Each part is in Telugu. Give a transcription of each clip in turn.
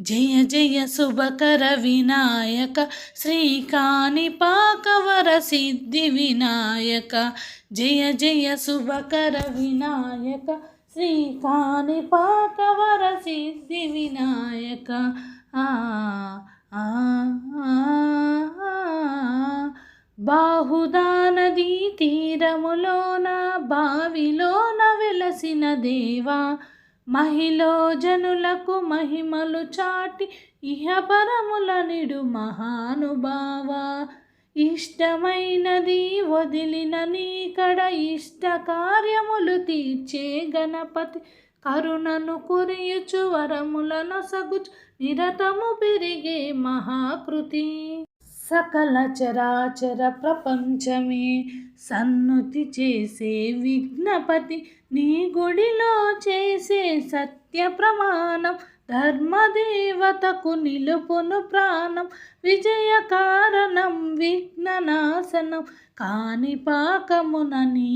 జయ జయ శుభకర వినాయక శ్రీకాణిపాకవర సిద్ధి వినాయక. జయ జయ శుభకర వినాయక శ్రీకాణిపాకవర సిద్ధి వినాయక. ఆ ఆ, బాహుదా నదీ తీరములోన బావిలోన వెలసిన దేవా. మహిళో జనులకు మహిమలు చాటి ఇహపరముల నిడు మహానుభావ. ఇష్టమైనది వదిలిన నీకడ ఇష్ట కార్యములు తీర్చే గణపతి. కరుణను కురియుచు వరములను సగుచు నిరతము పెరిగే మహాకృతి. సకల చరాచర ప్రపంచమే సన్నుతి చేసే విఘ్నపతి. నీ గుడిలో సత్య ప్రమాణం ధర్మదేవతకు నిలుపును ప్రాణం విజయ కారణం విఘ్ననాశనం కాణిపాకమున నీ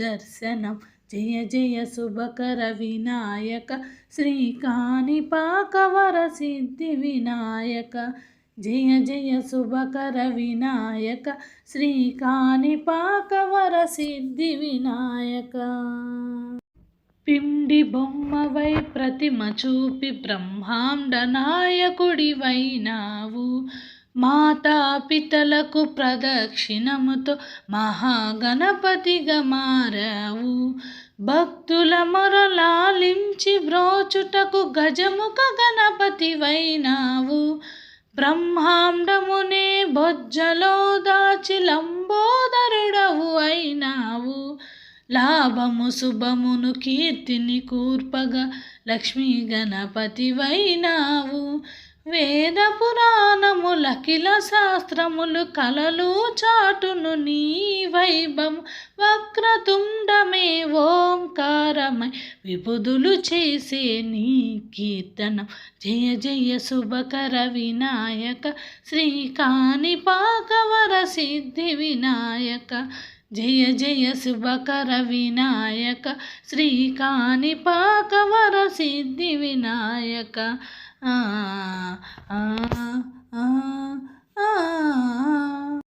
దర్శనం. జయ జయ శుభకర వినాయక శ్రీ కాణిపాకవర సిద్ధి వినాయక. జయ జయ శుభకర వినాయక శ్రీ కాణిపాకవర సిద్ధి వినాయక. పిండి బొమ్మవై ప్రతిమ చూపి బ్రహ్మాండ నాయకుడివైనావు. మాతాపితలకు ప్రదక్షిణముతో మహాగణపతిగా మారావు. భక్తుల మొరలాలించి బ్రోచుటకు గజముఖ గణపతివైనావు. బ్రహ్మాండమునే బొజ్జలో దాచి లంబోదరు లాభము శుభమును కీర్తిని కూర్పగా లక్ష్మీ గణపతివైనావు. వేద పురాణములకిల శాస్త్రములు కలలు చాటును నీ వైభవం. వక్రతుండమే ఓంకారమై విపుదులు చేసే నీ కీర్తనం. జయ జయ శుభకర వినాయక శ్రీ కాణిపాకవర సిద్ధి వినాయక. జయ జయ శుభకర వినాయక శ్రీ కాణిపాకవర సిద్ధి వినాయక. ఆ ఆ ఆ.